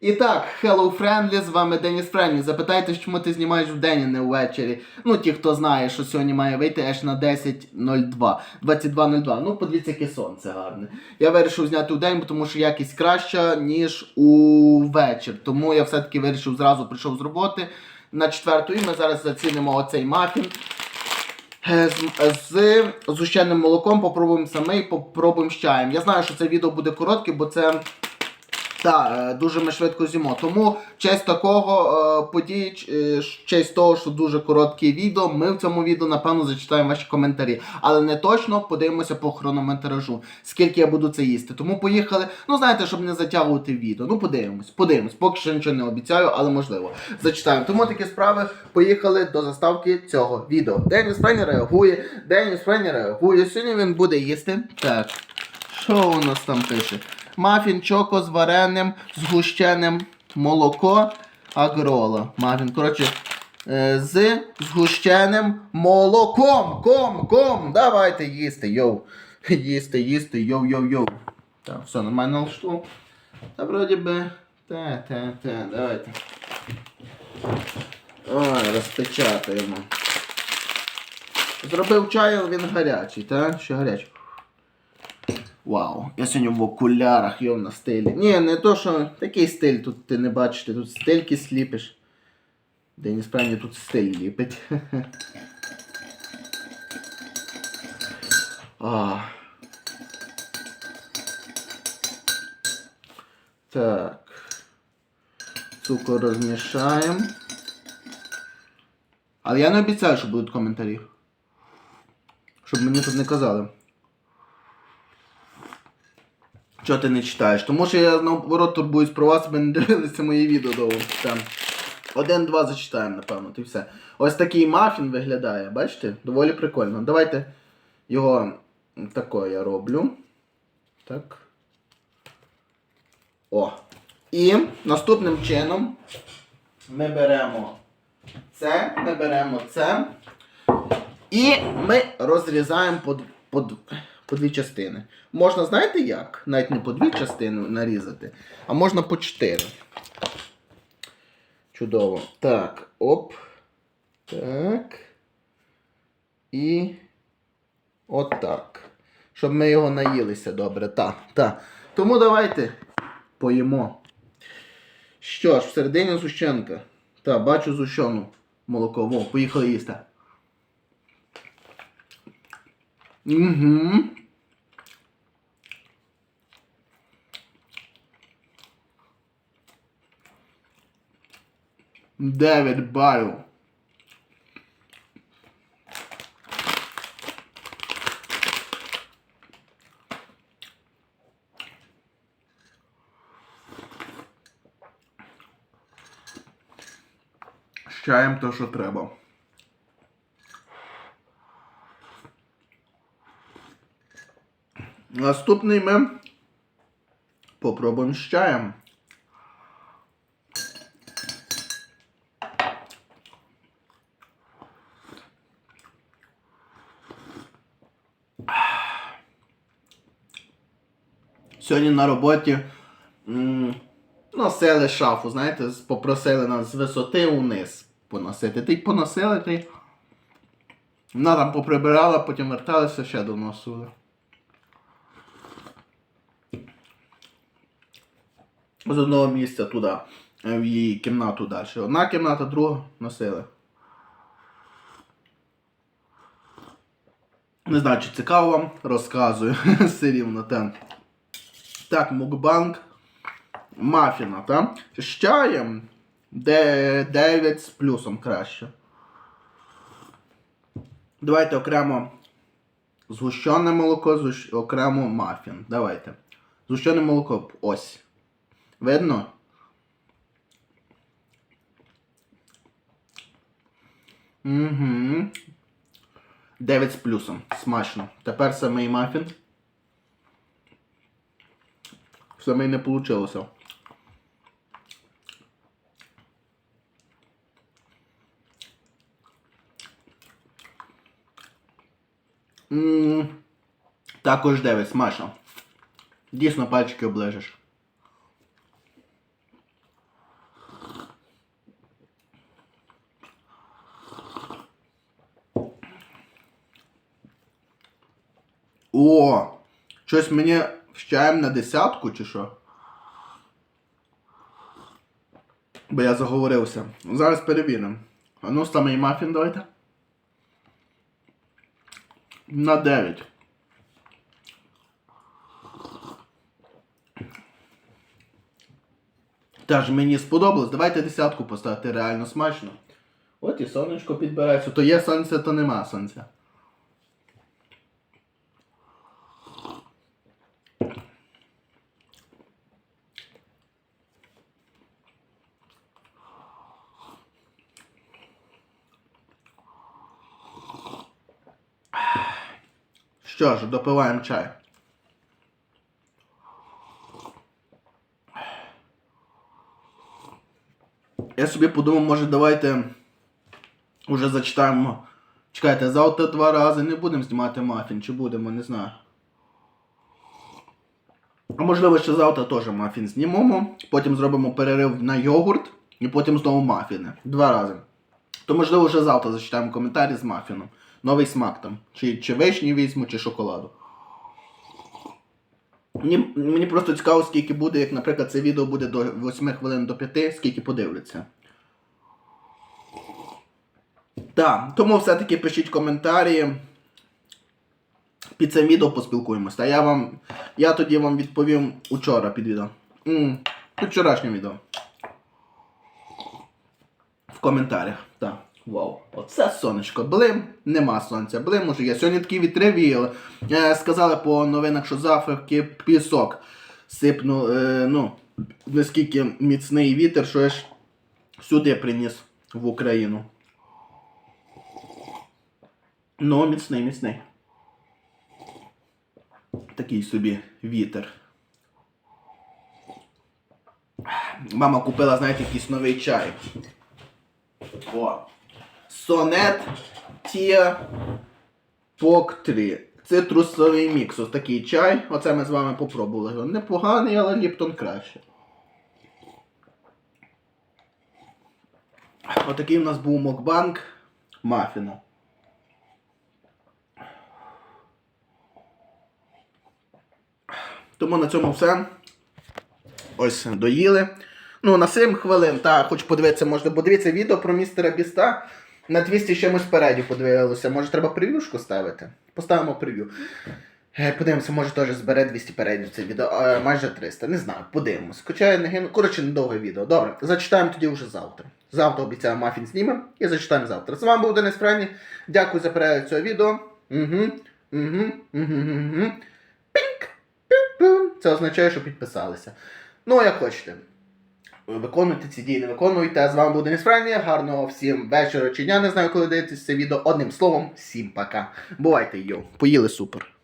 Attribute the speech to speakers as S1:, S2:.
S1: І так, Hello Friendly, з вами Деніс Френлі. Запитайте, чому ти знімаєш вдень, а не ввечері. Ну, ті, хто знає, що сьогодні має вийти аж на 10.02. 22.02. Ну, подивіться, яке сонце гарне. Я вирішив зняти вдень, тому що якість краща, ніж у вечір. Тому я все-таки вирішив зразу прийшов з роботи на четверту, і ми зараз зацінимо оцей мафін. Е, З, з згущеним молоком попробуємо самий, попробуємо з чаєм. Я знаю, що це відео буде коротке, бо це так, е, дуже ми швидко з'їмо. Тому в честь такого е, події, е, в честь того, що дуже коротке відео, ми в цьому відео, напевно, зачитаємо ваші коментарі. Але не точно подивимося по хронометражу, скільки я буду це їсти. Тому поїхали. Ну, знаєте, щоб не затягувати відео. Ну, подивимось, подивимось. Поки що нічого не обіцяю, але можливо. Зачитаємо. Тому такі справи. Поїхали до заставки цього відео. Деніс Френі реагує. Деніс Френі реагує. Сьогодні він буде їсти. Так. Що у нас там пише? Мафін чоко з вареним, згущеним молоко, агрола. Мафін, коротше, е, з згущеним молоком. Ком, ком. Давайте їсти, йоу. Їсти, їсти, йоу, йоу, йоу. Так, все, нормально налаштував. Та вроді би. Те, те, те, давайте. Ой, розпечатаємо. Зробив чай, але він гарячий, так? Ще гарячий. Вау, я сьогодні в окулярах, йов на стилі. Ні, не то, що такий стиль тут ти не бачиш, ти тут стильки сліпиш. Де справді тут стиль ліпить. А. Так. Цукор розмішаємо. Але я не обіцяю, що будуть коментарі. Щоб мені тут не казали. Чого ти не читаєш? Тому що я наоборот турбуюсь про вас, ви не дивилися мої відео довго. Один-два зачитаємо, напевно, і все. Ось такий мафін виглядає, бачите? Доволі прикольно. Давайте його тако я роблю. Так. О. І наступним чином ми беремо це, ми беремо це. І ми розрізаємо по, по, по дві частини. Можна, знаєте як? Навіть не по дві частини нарізати, а можна по чотири. Чудово. Так, оп. Так. І отак. Щоб ми його наїлися добре. Так, так. Тому давайте поїмо. Що ж, всередині зущенка. Так, бачу зущену молоко. Во, поїхали їсти. Угу. Дев'ять балів. Чаєм то, що треба. Наступний ми попробуємо з чаєм. Сьогодні на роботі носили шафу, знаєте, попросили нас з висоти вниз поносити. Ти поносили, ти. Вона там поприбирала, потім верталися, ще доносили. З одного місця туди, е, в її кімнату далі. Одна кімната, друга носили. Не знаю, чи цікаво вам, розказую все рівно там. Так, мукбанк мафіна, так? З чаєм 9 з плюсом краще. Давайте окремо згущене молоко, окремо мафін. Давайте. Згущене молоко. Ось. Видно? Угу. 9 з плюсом. Смачно. Тепер самий мафін. Самий не вийшло. Також 9, смачно. Дійсно пальчики оближеш. О! Щось мені з чаєм на десятку чи що? Бо я заговорився. Зараз перевіримо. А ну, самий мафін давайте. На 9. Теж мені сподобалось. Давайте десятку поставити реально смачно. От і сонечко підбирається. То є сонце, то нема сонця. Що ж, допиваємо чай. Я собі подумав, може давайте уже зачитаємо. Чекайте, завтра два рази не будемо знімати мафін, чи будемо, не знаю. А можливо, ще завтра теж мафін знімемо, потім зробимо перерив на йогурт і потім знову мафіни. Два рази. То можливо вже завтра зачитаємо коментарі з мафіном. Новий смак там. Чи, чи вишні візьму, чи шоколаду. Мені, мені просто цікаво, скільки буде, як, наприклад, це відео буде до 8 хвилин до 5, скільки подивляться. Так, тому все-таки пишіть коментарі. Під цим відео поспілкуємося. А я вам. Я тоді вам відповім учора під відео. під вчорашнє відео. В коментарях. Так. Вау. Оце сонечко. Блим, нема сонця. Блим уже є. Сьогодні такі вітри віяли. Е, сказали по новинах, що з Африки пісок сипнув. Е, ну, наскільки міцний вітер, що я ж сюди приніс в Україну. Ну, міцний, міцний. Такий собі вітер. Мама купила, знаєте, якийсь новий чай. О. Сонет Тія Пок-3. Цитрусовий мікс. Ось такий чай. Оце ми з вами попробували. Непоганий, але Ліптон краще. Отакий у нас був мокбанк мафіна. Тому на цьому все. Ось доїли. Ну, на 7 хвилин, так, хоч подивитися, можна подивитися відео про містера Біста. На 200 з чимось впереді подивилося. Може треба прев'юшку ставити? Поставимо прев'ю. Е, Подивимося, може теж збере 200 переглядів це відео. Е, майже 300, не знаю, подивимось. Хоча не гину. Коротше, недовге відео. Добре, зачитаємо тоді вже завтра. Завтра обіцяю мафін знімемо і зачитаємо завтра. З вами був Денис Френі. Дякую за перегляд цього відео. Угу. Угу. Угу. Угу. Пінк. Пю-пю. Це означає, що підписалися. Ну, як хочете. Виконуйте ці дії, не виконуйте. З вами був Денис Френі. Гарного всім вечора чи дня. Не знаю, коли дивитесь це відео. Одним словом, всім пока. Бувайте, йо. Поїли супер.